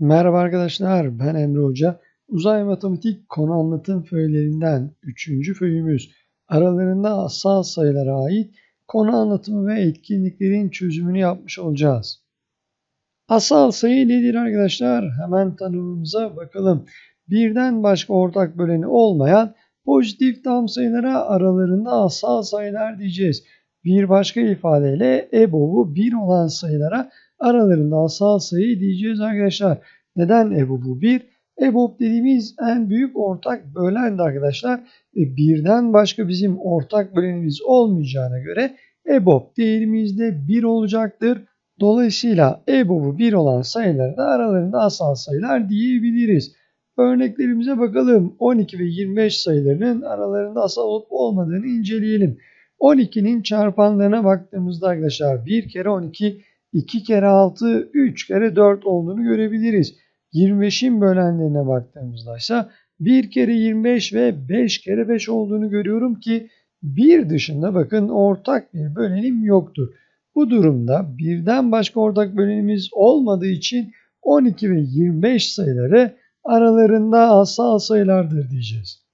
Merhaba arkadaşlar, ben Emre Hoca. Uzay matematik konu anlatım föylerinden 3. föyümüz aralarında asal sayılara ait konu anlatımı ve etkinliklerin çözümünü yapmış olacağız. Asal sayı nedir arkadaşlar? Hemen tanımımıza bakalım. Birden başka ortak böleni olmayan pozitif tam sayılara aralarında asal sayılar diyeceğiz. Bir başka ifadeyle EBOB'u 1 olan sayılara aralarında asal sayı diyeceğiz arkadaşlar. Neden EBOB bu 1? EBOB dediğimiz en büyük ortak bölendi arkadaşlar. E, birden başka bizim ortak bölenimiz olmayacağına göre EBOB değerimiz de 1 olacaktır. Dolayısıyla EBOB'u 1 olan sayıları da aralarında asal sayılar diyebiliriz. Örneklerimize bakalım. 12 ve 25 sayılarının aralarında asal olup olmadığını inceleyelim. 12'nin çarpanlarına baktığımızda arkadaşlar 1 kere 12, 2 kere 6, 3 kere 4 olduğunu görebiliriz. 25'in bölenlerine baktığımızda ise 1 kere 25 ve 5 kere 5 olduğunu görüyorum ki bir dışında bakın ortak bir bölenim yoktur. Bu durumda birden başka ortak bölenimiz olmadığı için 12 ve 25 sayıları aralarında asal sayılardır diyeceğiz.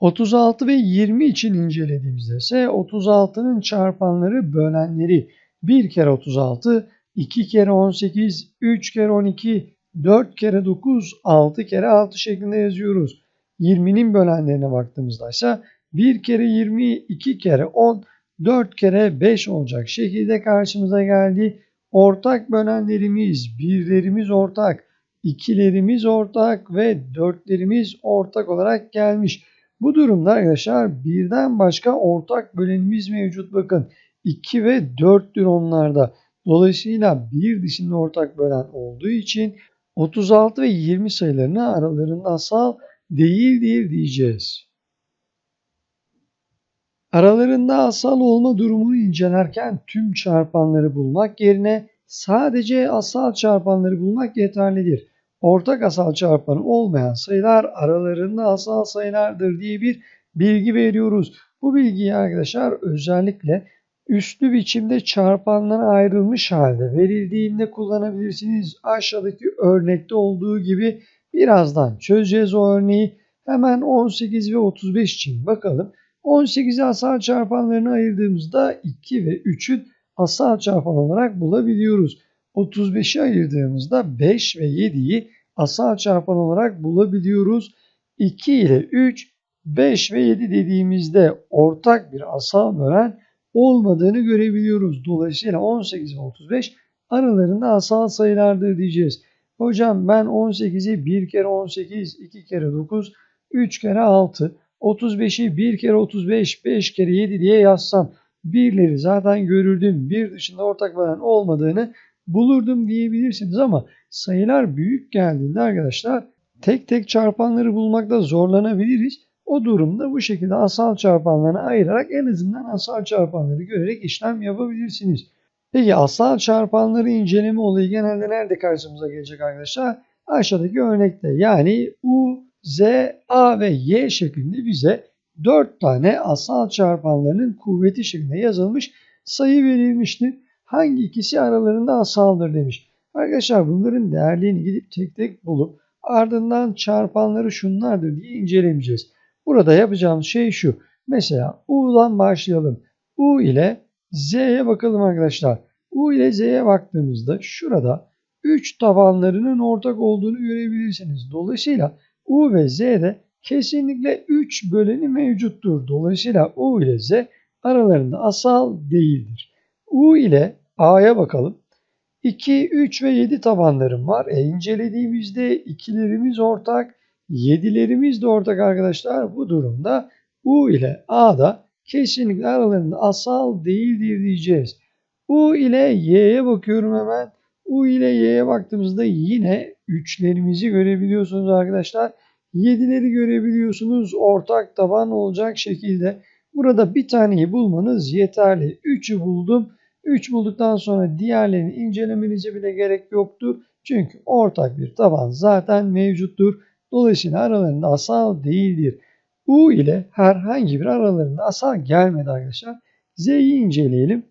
36 ve 20 için incelediğimizde ise 36'nın çarpanları bölenleri 1 kere 36, 2 kere 18, 3 kere 12, 4 kere 9, 6 kere 6 şeklinde yazıyoruz. 20'nin bölenlerine baktığımızda ise 1 kere 20, 2 kere 10, 4 kere 5 olacak şekilde karşımıza geldi. Ortak bölenlerimiz, birlerimiz ortak, ikilerimiz ortak ve dörtlerimiz ortak olarak gelmiş. Bu durumda arkadaşlar birden başka ortak bölenimiz mevcut. Bakın 2 ve 4'tür onlarda. Dolayısıyla bir dışında ortak bölen olduğu için 36 ve 20 sayılarını aralarında asal değildir diyeceğiz. Aralarında asal olma durumunu incelerken tüm çarpanları bulmak yerine sadece asal çarpanları bulmak yeterlidir. Ortak asal çarpanı olmayan sayılar aralarında asal sayılardır diye bir bilgi veriyoruz. Bu bilgiyi arkadaşlar özellikle üslü biçimde çarpanlara ayrılmış halde verildiğinde kullanabilirsiniz. Aşağıdaki örnekte olduğu gibi birazdan çözeceğiz o örneği. Hemen 18 ve 35 için bakalım. 18'i asal çarpanlarına ayırdığımızda 2 ve 3'ün asal çarpan olarak bulabiliyoruz. 35'i ayırdığımızda 5 ve 7'yi asal çarpan olarak bulabiliyoruz. 2 ile 3, 5 ve 7 dediğimizde ortak bir asal bölen olmadığını görebiliyoruz. Dolayısıyla 18 ve 35 aralarında asal sayılardır diyeceğiz. Hocam ben 18'i 1 kere 18, 2 kere 9, 3 kere 6, 35'i 1 kere 35, 5 kere 7 diye yazsam birleri zaten görürdüm. Bir dışında ortak bölen olmadığını bulurdum diyebilirsiniz ama sayılar büyük geldiğinde arkadaşlar tek tek çarpanları bulmakta zorlanabiliriz. O durumda bu şekilde asal çarpanlarını ayırarak en azından asal çarpanları görerek işlem yapabilirsiniz. Peki asal çarpanları inceleme olayı genelde nerede karşımıza gelecek arkadaşlar? Aşağıdaki örnekte yani U, Z, A ve Y şeklinde bize 4 tane asal çarpanlarının kuvveti şeklinde yazılmış sayı verilmiştir. Hangi ikisi aralarında asaldır demiş. Arkadaşlar bunların değerlerini gidip tek tek bulup ardından çarpanları şunlardır diye incelemeyeceğiz. Burada yapacağımız şey şu. Mesela U'dan başlayalım. U ile Z'ye bakalım arkadaşlar. U ile Z'ye baktığımızda şurada 3 tabanlarının ortak olduğunu görebilirsiniz. Dolayısıyla U ve Z'de kesinlikle 3 böleni mevcuttur. Dolayısıyla U ile Z aralarında asal değildir. U ile A'ya bakalım. 2, 3 ve 7 tabanlarım var. E incelediğimizde ikilerimiz ortak, 7'lerimiz de ortak arkadaşlar. Bu durumda U ile A da kesinlikle aralarında asal değildir diyeceğiz. U ile Y'ye bakıyorum hemen. U ile Y'ye baktığımızda yine üçlerimizi görebiliyorsunuz arkadaşlar. 7'leri görebiliyorsunuz ortak taban olacak şekilde. Burada bir taneyi bulmanız yeterli. 3'ü buldum. 3 bulduktan sonra diğerlerini incelemenize bile gerek yoktur. Çünkü ortak bir taban zaten mevcuttur. Dolayısıyla aralarında asal değildir. U ile herhangi bir aralarında asal gelmedi arkadaşlar. Z'yi inceleyelim.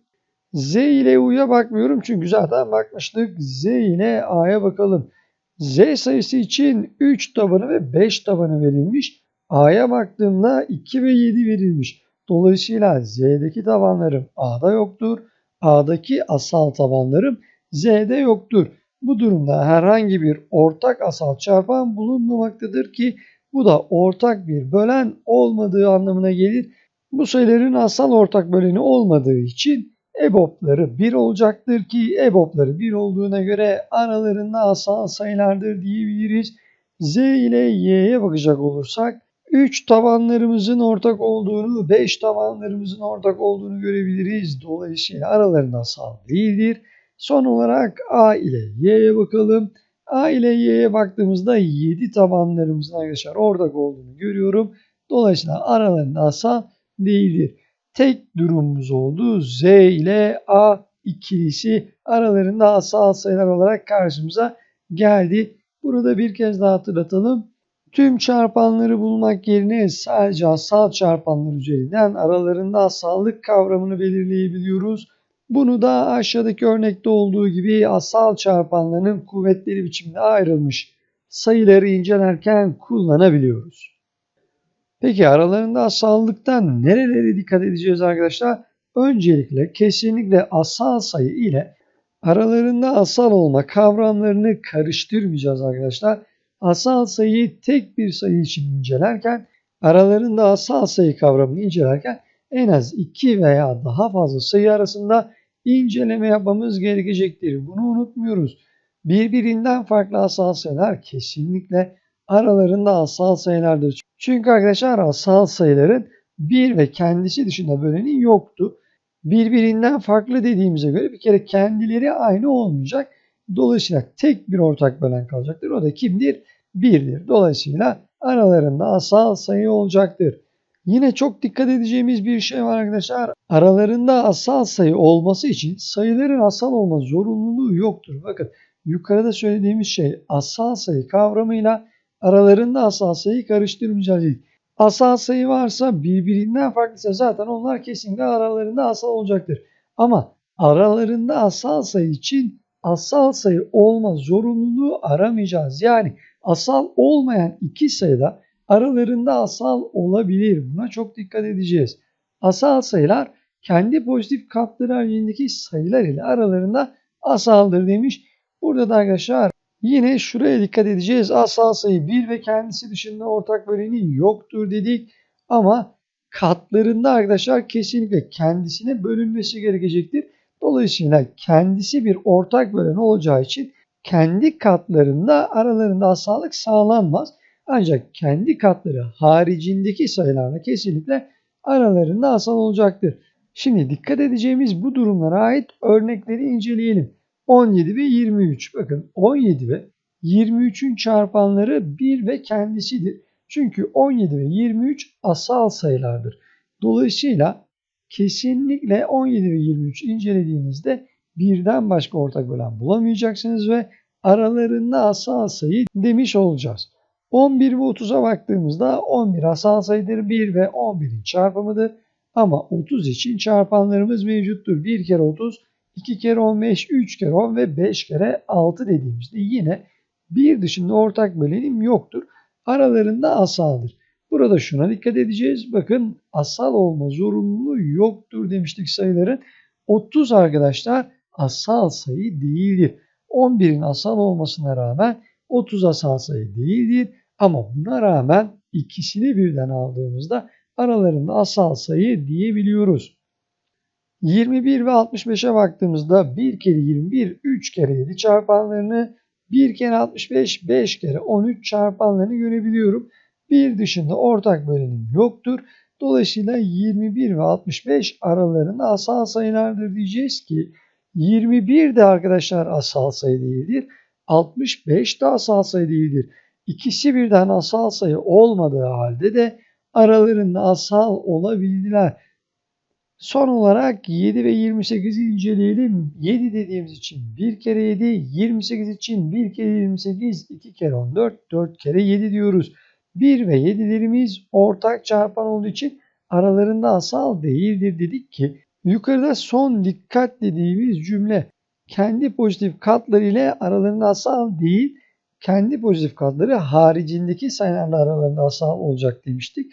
Z ile U'ya bakmıyorum çünkü zaten bakmıştık. Z ile A'ya bakalım. Z sayısı için 3 tabanı ve 5 tabanı verilmiş. A'ya baktığımda 2 ve 7 verilmiş. Dolayısıyla Z'deki tabanlarım A'da yoktur. A'daki asal tabanlarım Z'de yoktur. Bu durumda herhangi bir ortak asal çarpan bulunmamaktadır ki bu da ortak bir bölen olmadığı anlamına gelir. Bu sayıların asal ortak böleni olmadığı için EBOB'ları 1 olacaktır ki EBOB'ları 1 olduğuna göre aralarında asal sayılardır diyebiliriz. Z ile Y'ye bakacak olursak 3 tabanlarımızın ortak olduğunu, 5 tabanlarımızın ortak olduğunu görebiliriz. Dolayısıyla aralarında asal değildir. Son olarak A ile Y'ye bakalım. A ile Y'ye baktığımızda 7 tabanlarımızın arkadaşlar ortak olduğunu görüyorum. Dolayısıyla aralarında asal değildir. Tek durumumuz oldu. Z ile A ikilisi aralarında asal sayılar olarak karşımıza geldi. Burada bir kez daha hatırlatalım. Tüm çarpanları bulmak yerine sadece asal çarpanlar üzerinden aralarında asallık kavramını belirleyebiliyoruz. Bunu da aşağıdaki örnekte olduğu gibi asal çarpanların kuvvetleri biçimde ayrılmış sayıları incelerken kullanabiliyoruz. Peki aralarında asallıktan nerelere dikkat edeceğiz arkadaşlar? Öncelikle kesinlikle asal sayı ile aralarında asal olma kavramlarını karıştırmayacağız arkadaşlar. Asal sayıyı tek bir sayı için incelerken aralarında asal sayı kavramını incelerken en az iki veya daha fazla sayı arasında inceleme yapmamız gerekecektir. Bunu unutmuyoruz. Birbirinden farklı asal sayılar kesinlikle aralarında asal sayılardır. Çünkü arkadaşlar asal sayıların bir ve kendisi dışında böleni yoktu. Birbirinden farklı dediğimize göre bir kere kendileri aynı olmayacak. Dolayısıyla tek bir ortak bölen kalacaktır. O da kimdir? 1'dir. Dolayısıyla aralarında asal sayı olacaktır. Yine çok dikkat edeceğimiz bir şey var arkadaşlar. Aralarında asal sayı olması için sayıların asal olma zorunluluğu yoktur. Bakın yukarıda söylediğimiz şey asal sayı kavramıyla aralarında asal sayı karıştırmayacağız. Asal sayı varsa birbirinden farklıysa zaten onlar kesinlikle aralarında asal olacaktır. Ama aralarında asal sayı için asal sayı olma zorunluluğu aramayacağız. Yani asal olmayan iki sayıda aralarında asal olabilir. Buna çok dikkat edeceğiz. Asal sayılar kendi pozitif katları halindeki sayılar ile aralarında asaldır demiş. Burada da arkadaşlar yine şuraya dikkat edeceğiz. Asal sayı 1 ve kendisi dışında ortak böleni yoktur dedik. Ama katlarında arkadaşlar kesinlikle kendisine bölünmesi gerekecektir. Dolayısıyla kendisi bir ortak bölen olacağı için kendi katlarında aralarında asallık sağlanmaz. Ancak kendi katları haricindeki sayılarla kesinlikle aralarında asal olacaktır. Şimdi dikkat edeceğimiz bu durumlara ait örnekleri inceleyelim. 17 ve 23. Bakın 17 ve 23'ün çarpanları 1 ve kendisidir. Çünkü 17 ve 23 asal sayılardır. Dolayısıyla kesinlikle 17 ve 23 incelediğinizde birden başka ortak bölen bulamayacaksınız ve aralarında asal sayı demiş olacağız. 11 ve 30'a baktığımızda 11 asal sayıdır 1 ve 11'in çarpımıdır. Ama 30 için çarpanlarımız mevcuttur. 1 kere 30, 2 kere 15, 3 kere 10 ve 5 kere 6 dediğimizde yine bir dışında ortak bölenim yoktur. Aralarında asaldır. Burada şuna dikkat edeceğiz. Bakın asal olma zorunluluğu yoktur demiştik sayıların. 30 arkadaşlar asal sayı değildir. 11'in asal olmasına rağmen 30 asal sayı değildir. Ama buna rağmen ikisini birden aldığımızda aralarında asal sayı diyebiliyoruz. 21 ve 65'e baktığımızda 1 kere 21 3 kere 7 çarpanlarını 1 kere 65 5 kere 13 çarpanlarını görebiliyorum. Bir dışında ortak bölenim yoktur. Dolayısıyla 21 ve 65 aralarında asal sayılardır diyeceğiz ki 21 de arkadaşlar asal sayı değildir. 65 de asal sayı değildir. İkisi birden asal sayı olmadığı halde de aralarında asal olabildiler. Son olarak 7 ve 28'i inceleyelim. 7 dediğimiz için 1 kere 7, 28 için 1 kere 28, 2 kere 14, 4 kere 7 diyoruz. 1 ve 7'lerimiz ortak çarpan olduğu için aralarında asal değildir dedik ki yukarıda son dikkat dediğimiz cümle kendi pozitif katları ile aralarında asal değil kendi pozitif katları haricindeki sayılarla aralarında asal olacak demiştik.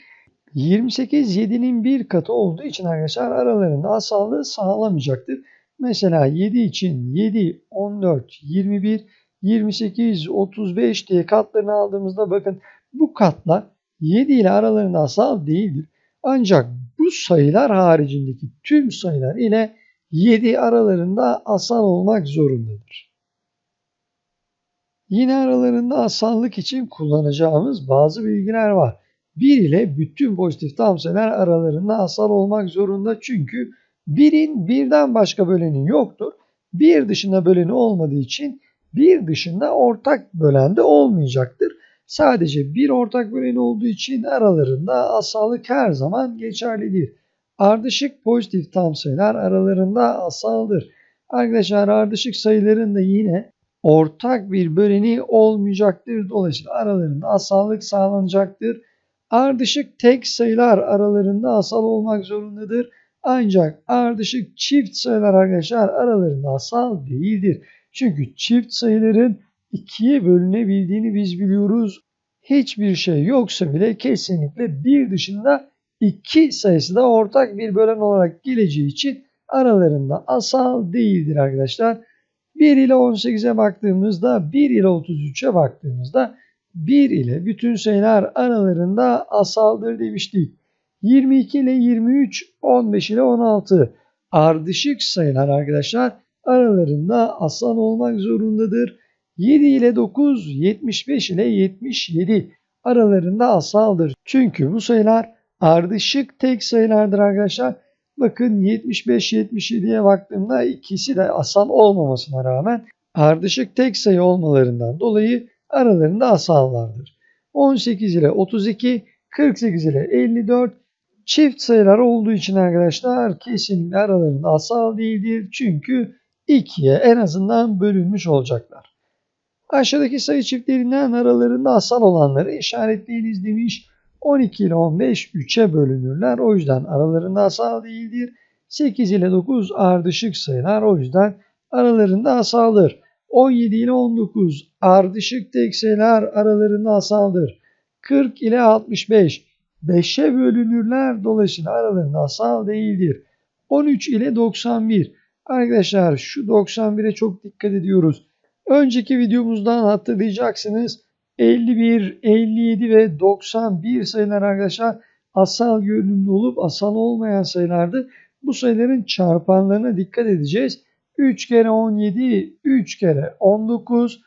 28 7'nin bir katı olduğu için arkadaşlar aralarında asallığı sağlamayacaktır. Mesela 7 için 7, 14, 21, 28, 35 diye katlarını aldığımızda bakın bu katlar 7 ile aralarında asal değildir. Ancak bu sayılar haricindeki tüm sayılar ile 7 aralarında asal olmak zorundadır. Yine aralarında asallık için kullanacağımız bazı bilgiler var. 1 ile bütün pozitif tam sayılar aralarında asal olmak zorunda çünkü 1'in birden başka böleni yoktur. 1 dışında böleni olmadığı için 1 dışında ortak bölen de olmayacaktır. Sadece bir ortak böleni olduğu için aralarında asallık her zaman geçerlidir. Ardışık pozitif tam sayılar aralarında asaldır. Arkadaşlar ardışık sayıların da yine ortak bir böleni olmayacaktır. Dolayısıyla aralarında asallık sağlanacaktır. Ardışık tek sayılar aralarında asal olmak zorundadır. Ancak ardışık çift sayılar arkadaşlar aralarında asal değildir. Çünkü çift sayıların ikiye bölünebildiğini biz biliyoruz. Hiçbir şey yoksa bile kesinlikle bir dışında iki sayısı da ortak bir bölen olarak geleceği için aralarında asal değildir arkadaşlar. 1 ile 18'e baktığımızda 1 ile 33'e baktığımızda 1 ile bütün sayılar aralarında asaldır demiştik. 22 ile 23, 15 ile 16 ardışık sayılar arkadaşlar aralarında asal olmak zorundadır. 7 ile 9, 75 ile 77 aralarında asaldır. Çünkü bu sayılar ardışık tek sayılardır arkadaşlar. Bakın 75-77'ye baktığımda ikisi de asal olmamasına rağmen ardışık tek sayı olmalarından dolayı aralarında asallardır. 18 ile 32, 48 ile 54 çift sayılar olduğu için arkadaşlar kesinlikle aralarında asal değildir. Çünkü 2'ye en azından bölünmüş olacaklar. Aşağıdaki sayı çiftlerinden aralarında asal olanları işaretleyiniz demiş. 12 ile 15 3'e bölünürler. O yüzden aralarında asal değildir. 8 ile 9 ardışık sayılar. O yüzden aralarında asaldır. 17 ile 19 ardışık tek sayılar aralarında asaldır. 40 ile 65 5'e bölünürler. Dolayısıyla aralarında asal değildir. 13 ile 91 Arkadaşlar şu 91'e çok dikkat ediyoruz. Önceki videomuzdan hatırlayacaksınız. 51, 57 ve 91 sayılar arkadaşlar asal görünümlü olup asal olmayan sayılardı. Bu sayıların çarpanlarına dikkat edeceğiz. 3 kere 17, 3 kere 19,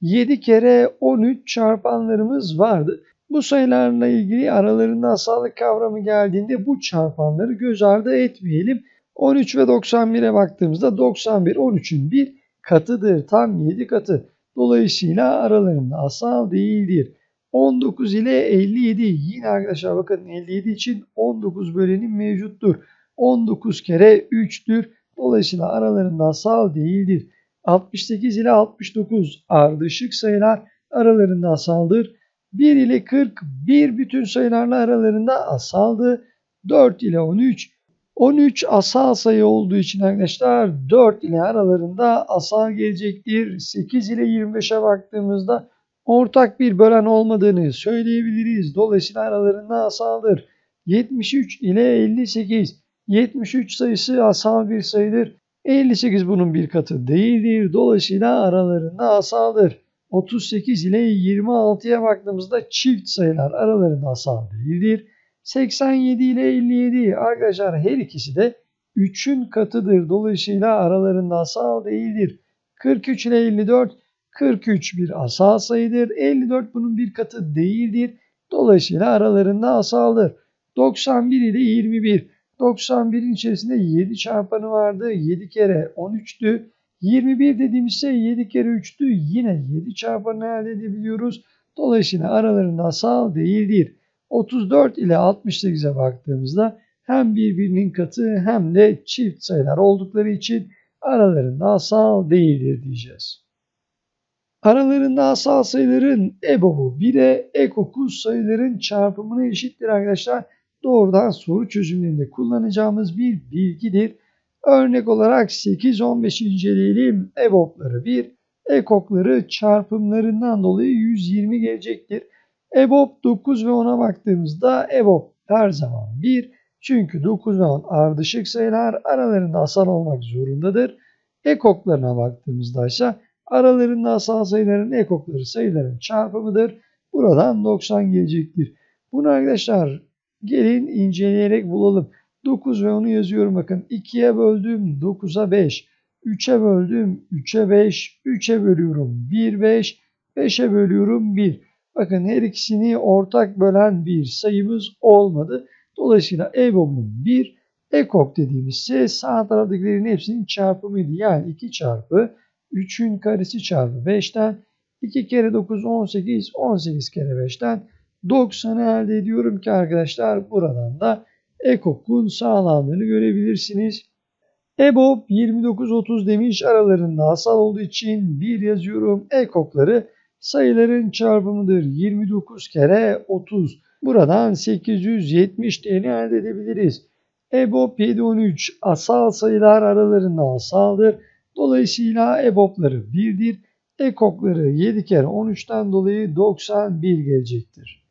7 kere 13 çarpanlarımız vardı. Bu sayılarla ilgili aralarında asallık kavramı geldiğinde bu çarpanları göz ardı etmeyelim. 13 ve 91'e baktığımızda 91 13'ün bir katıdır. Tam 7 katı. Dolayısıyla aralarında asal değildir. 19 ile 57 yine arkadaşlar bakın 57 için 19 bölenim mevcuttur. 19 kere 3'tür. Dolayısıyla aralarında asal değildir. 68 ile 69 ardışık sayılar aralarında asaldır. 1 ile 40 bir bütün sayılarla aralarında asaldı. 4 ile 13 13 asal sayı olduğu için arkadaşlar 4 ile aralarında asal gelecektir. 8 ile 25'e baktığımızda ortak bir bölen olmadığını söyleyebiliriz. Dolayısıyla aralarında asaldır. 73 ile 58 73 sayısı asal bir sayıdır. 58 bunun bir katı değildir. Dolayısıyla aralarında asaldır. 38 ile 26'ya baktığımızda çift sayılar aralarında asal değildir. 87 ile 57 arkadaşlar her ikisi de 3'ün katıdır. Dolayısıyla aralarında asal değildir. 43 ile 54 43 bir asal sayıdır. 54 bunun bir katı değildir. Dolayısıyla aralarında asaldır. 91 ile 21 91'in içerisinde 7 çarpanı vardı. 7 kere 13'tü. 21 dediğimiz şey 7 kere 3'tü. Yine 7 çarpanı elde edebiliyoruz. Dolayısıyla aralarında asal değildir. 34 ile 68'e baktığımızda hem birbirinin katı hem de çift sayılar oldukları için aralarında asal değildir diyeceğiz. Aralarında asal sayıların EBOB'u 1'e ekokul sayıların çarpımına eşittir arkadaşlar. Doğrudan soru çözümlerinde kullanacağımız bir bilgidir. Örnek olarak 8-15 inceleyelim. EBOB'ları 1, ekokları çarpımlarından dolayı 120 gelecektir. EBOB 9 ve 10'a baktığımızda EBOB her zaman 1. Çünkü 9 ve 10 ardışık sayılar aralarında asal olmak zorundadır. Ekoklarına baktığımızda ise aralarında asal sayıların ekokları sayıların çarpımıdır. Buradan 90 gelecektir. Bunu arkadaşlar gelin inceleyerek bulalım. 9 ve 10'u yazıyorum bakın. 2'ye böldüm 9'a 5. 3'e böldüm 3'e 5. 3'e bölüyorum 1 5. 5'e bölüyorum 1. Bakın her ikisini ortak bölen bir sayımız olmadı. Dolayısıyla EBOB'un 1, EKOK dediğimiz ise sağ taraftakilerin hepsinin çarpımıydı. Yani 2 çarpı 3'ün karesi çarpı 5'ten 2 kere 9 18, 18 kere 5'ten 90'ı elde ediyorum ki arkadaşlar buradan da EKOK'un sağlandığını görebilirsiniz. EBOB 29-30 demiş aralarında asal olduğu için 1 yazıyorum. EKOK'ları sayıların çarpımıdır. 29 kere 30. Buradan 870 TL elde edebiliriz. EBOB 713 asal sayılar aralarında asaldır. Dolayısıyla EBOB'ları 1'dir. EKOK'ları 7 kere 13'ten dolayı 91 gelecektir.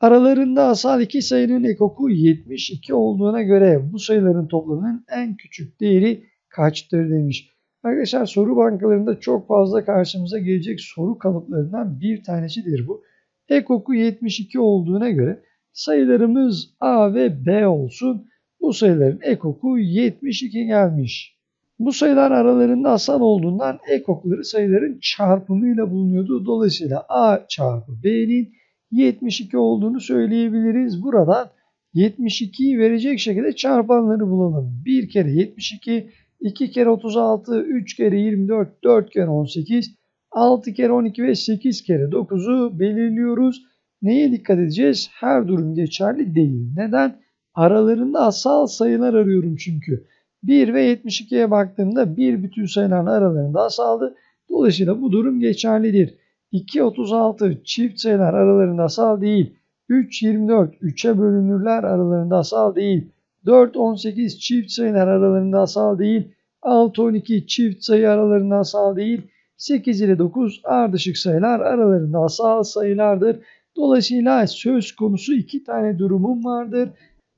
Aralarında asal iki sayının ekoku 72 olduğuna göre bu sayıların toplamının en küçük değeri kaçtır demiş. Arkadaşlar soru bankalarında çok fazla karşımıza gelecek soru kalıplarından bir tanesidir bu. Ekoku 72 olduğuna göre sayılarımız A ve B olsun. Bu sayıların ekoku 72 gelmiş. Bu sayılar aralarında asal olduğundan ekokları sayıların çarpımıyla bulunuyordu. Dolayısıyla A çarpı B'nin 72 olduğunu söyleyebiliriz. Buradan 72'yi verecek şekilde çarpanları bulalım. 1 kere 72, 2 kere 36, 3 kere 24, 4 kere 18, 6 kere 12 ve 8 kere 9'u belirliyoruz. Neye dikkat edeceğiz? Her durum geçerli değil. Neden? Aralarında asal sayılar arıyorum çünkü. 1 ve 72'ye baktığımda bir bütün sayıların aralarında asaldı. Dolayısıyla bu durum geçerlidir. 2 36 çift sayılar aralarında asal değil. 3 24 3'e bölünürler aralarında asal değil. 4 18 çift sayılar aralarında asal değil. 6 12 çift sayı aralarında asal değil. 8 ile 9 ardışık sayılar aralarında asal sayılardır. Dolayısıyla söz konusu iki tane durumum vardır.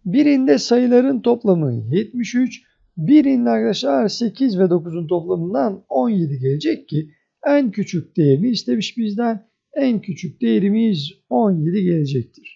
Birinde sayıların toplamı 73, birinde arkadaşlar 8 ve 9'un toplamından 17 gelecek ki en küçük değerini istemiş bizden. En küçük değerimiz 17 gelecektir.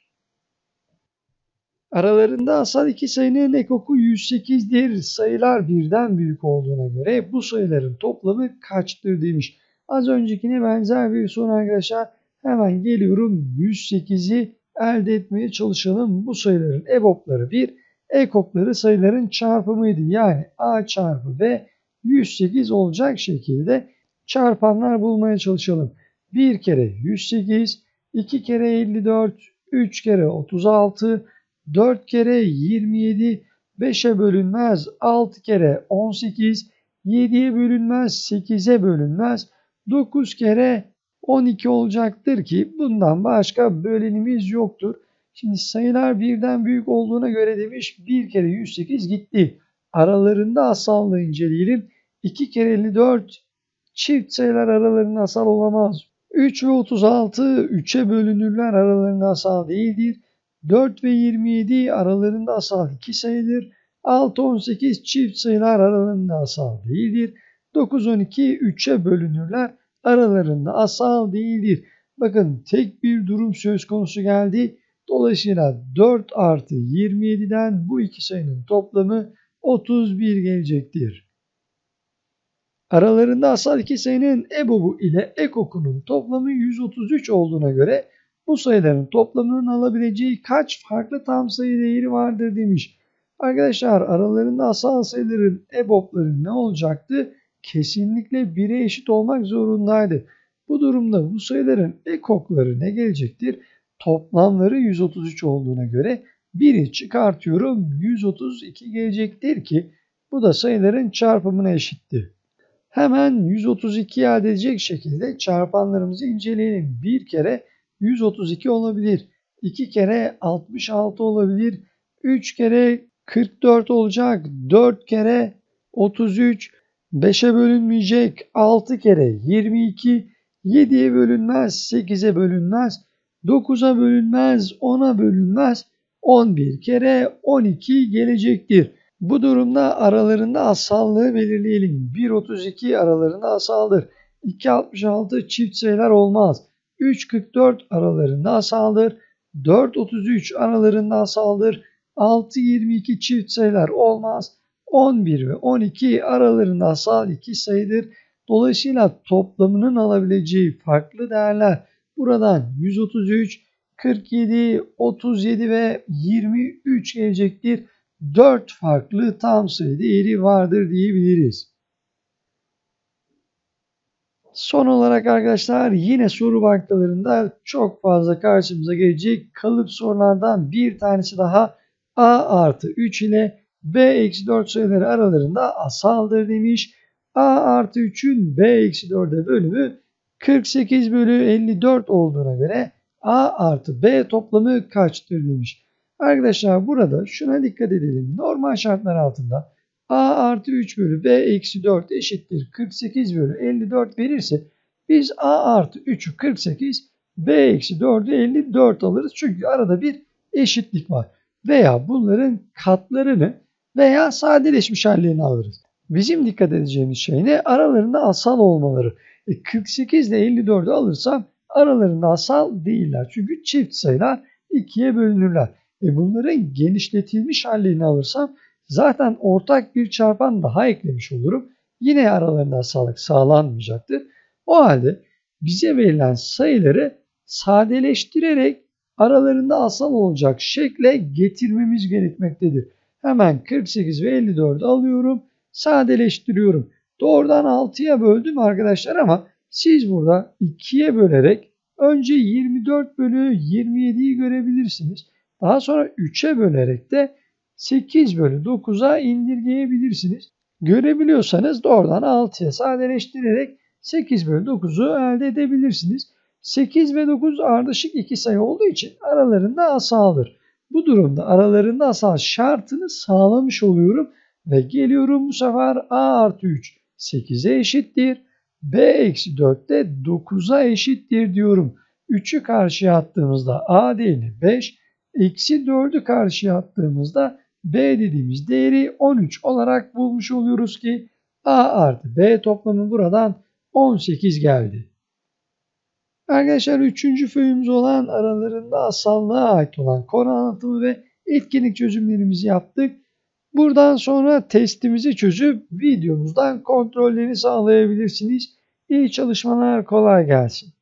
Aralarında asal iki sayının ekoku 108'dir. Sayılar birden büyük olduğuna göre bu sayıların toplamı kaçtır demiş. Az öncekine benzer bir soru arkadaşlar. Hemen geliyorum 108'i elde etmeye çalışalım. Bu sayıların EBOB'ları 1, EKOK'ları sayıların çarpımıydı. Yani A çarpı B 108 olacak şekilde çarpanlar bulmaya çalışalım. 1 kere 108, 2 kere 54, 3 kere 36, 4 kere 27, 5'e bölünmez 6 kere 18, 7'ye bölünmez 8'e bölünmez 9 kere 12 olacaktır ki bundan başka bölenimiz yoktur. Şimdi sayılar birden büyük olduğuna göre demiş 1 kere 108 gitti. Aralarında asallığı inceleyelim. 2 kere 54 çift sayılar aralarında asal olamaz. 3 ve 36 3'e bölünürler aralarında asal değildir. 4 ve 27 aralarında asal 2 sayıdır. 6 18 çift sayılar aralarında asal değildir. 9 12 3'e bölünürler aralarında asal değildir. Bakın tek bir durum söz konusu geldi. Dolayısıyla 4 artı 27'den bu iki sayının toplamı 31 gelecektir. Aralarında asal iki sayının EBOB'u ile EKOK'unun toplamı 133 olduğuna göre bu sayıların toplamının alabileceği kaç farklı tam sayı değeri vardır demiş. Arkadaşlar aralarında asal sayıların EBOB'ları ne olacaktı? Kesinlikle 1'e eşit olmak zorundaydı. Bu durumda bu sayıların EKOK'ları ne gelecektir? Toplamları 133 olduğuna göre 1'i çıkartıyorum 132 gelecektir ki bu da sayıların çarpımına eşittir. Hemen 132 elde edecek şekilde çarpanlarımızı inceleyelim. Bir kere 132 olabilir. 2 kere 66 olabilir. 3 kere 44 olacak. 4 kere 33. 5'e bölünmeyecek 6 kere 22, 7'ye bölünmez 8'e bölünmez, 9'a bölünmez 10'a bölünmez, 11 kere 12 gelecektir. Bu durumda aralarında asallığı belirleyelim. 1.32 aralarında asaldır. 2.66 çift sayılar olmaz. 3.44 aralarında asaldır. 4.33 aralarında asaldır. 6.22 çift sayılar olmaz. 11 ve 12 aralarında asal iki sayıdır. Dolayısıyla toplamının alabileceği farklı değerler buradan 133, 47, 37 ve 23 gelecektir. 4 farklı tam sayı değeri vardır diyebiliriz. Son olarak arkadaşlar yine soru bankalarında çok fazla karşımıza gelecek kalıp sorulardan bir tanesi daha a artı 3 ile b eksi 4 sayıları aralarında asaldır demiş. a artı 3'ün b eksi 4'e bölümü 48 bölü 54 olduğuna göre a artı b toplamı kaçtır demiş. Arkadaşlar burada şuna dikkat edelim. Normal şartlar altında a artı 3 bölü b eksi 4 eşittir 48 bölü 54 verirse biz a artı 3'ü 48 b eksi 4'ü 54 alırız. Çünkü arada bir eşitlik var. Veya bunların katlarını veya sadeleşmiş hallerini alırız. Bizim dikkat edeceğimiz şey ne? Aralarında asal olmaları. E 48 ile 54'ü alırsam aralarında asal değiller. Çünkü çift sayılar ikiye bölünürler. E bunların genişletilmiş hallerini alırsam zaten ortak bir çarpan daha eklemiş olurum. Yine aralarında asallık sağlanmayacaktır. O halde bize verilen sayıları sadeleştirerek aralarında asal olacak şekle getirmemiz gerekmektedir. Hemen 48 ve 54'ü alıyorum. Sadeleştiriyorum. Doğrudan 6'ya böldüm arkadaşlar ama siz burada 2'ye bölerek önce 24 bölü 27'yi görebilirsiniz. Daha sonra 3'e bölerek de 8 bölü 9'a indirgeyebilirsiniz. Görebiliyorsanız doğrudan 6'ya sadeleştirerek 8 bölü 9'u elde edebilirsiniz. 8 ve 9 ardışık iki sayı olduğu için aralarında asaldır. Bu durumda aralarında asal şartını sağlamış oluyorum ve geliyorum bu sefer a artı 3 8'e eşittir. b eksi 4 de 9'a eşittir diyorum. 3'ü karşıya attığımızda a değerini 5, eksi 4'ü karşıya attığımızda b dediğimiz değeri 13 olarak bulmuş oluyoruz ki a artı b toplamı buradan 18 geldi. Arkadaşlar üçüncü föyümüz olan aralarında asallığa ait olan konu anlatımı ve etkinlik çözümlerimizi yaptık. Buradan sonra testimizi çözüp videomuzdan kontrollerini sağlayabilirsiniz. İyi çalışmalar kolay gelsin.